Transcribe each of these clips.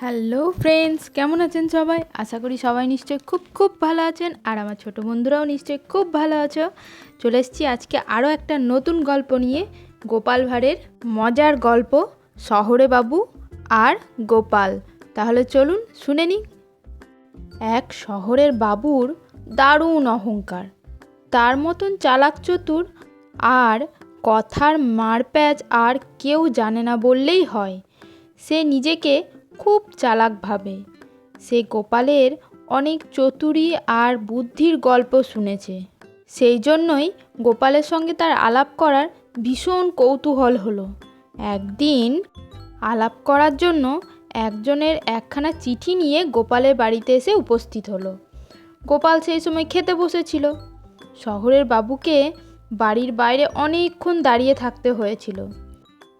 Hello friends কেমন আছেন সবাই? আশা করি সবাই নিশ্চয়ই খুব খুব ভালো আছেন আর আমার ছোট বন্ধুরাও নিশ্চয়ই খুব ভালো আছো। চলে এসেছি আজকে আরও একটা নতুন গল্প নিয়ে, গোপাল ভাঁড়ের মজার গল্প, শহরে বাবু আর গোপাল। তাহলে চলুন শুনে নিই। এক শহরের বাবুর দারুণ অহংকার। তার মতন চালাক চতুর আর কথার মারপ্যাচ আর কেউ জানে না বললেই হয়। সে নিজেকে খুব চালাকভাবে সে গোপালের অনেক চতুরি আর বুদ্ধির গল্প শুনেছে। সেই জন্যই গোপালের সঙ্গে তার আলাপ করার ভীষণ কৌতূহল হলো। একদিন আলাপ করার জন্য একজনের একখানা চিঠি নিয়ে গোপালের বাড়িতে এসে উপস্থিত হলো। গোপাল সেই সময় খেতে বসেছিল। শহরের বাবুকে বাড়ির বাইরে অনেকক্ষণ দাঁড়িয়ে থাকতে হয়েছিল।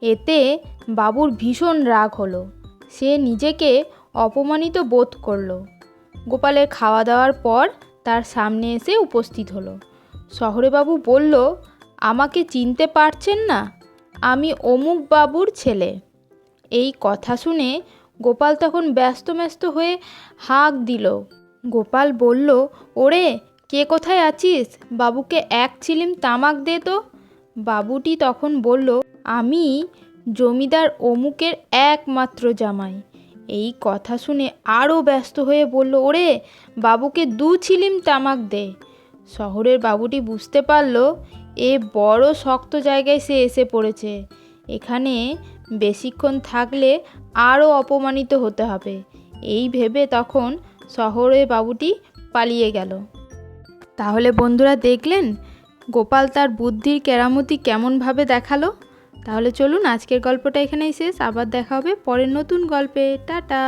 এতে বাবুর ভীষণ রাগ হলো। সে নিজেকে অপমানিত বোধ করল। গোপালের খাওয়া দাওয়ার পর তার সামনে এসে উপস্থিত হলো। শহরে বাবু বলল, আমাকে চিনতে পারছেন না? আমি অমুক বাবুর ছেলে। এই কথা শুনে গোপাল তখন ব্যস্ত ব্যস্ত হয়ে হাঁক দিল। গোপাল বলল, ওরে, কে কোথায় আছিস? বাবুকে এক চিলিম তামাক দে তো। বাবুটি তখন বলল, আমি জমিদার অমুকের একমাত্র জামাই। এই কথা শুনে আরও ব্যস্ত হয়ে বলল, ওরে, বাবুকে দু ছিলিম তামাক দে। শহরের বাবুটি বুঝতে পারল, এ বড় শক্ত জায়গায় সে এসে পড়েছে। এখানে বেশিক্ষণ থাকলে আরও অপমানিত হতে হবে। এই ভেবে তখন শহরের বাবুটি পালিয়ে গেল। তাহলে বন্ধুরা দেখলেন, গোপাল তার বুদ্ধির কেরামতি কেমনভাবে দেখাল? তাহলে চলুন আজকের গল্পটা এখানেই শেষ। আবার দেখা হবে পরের নতুন গল্পে। টাটা।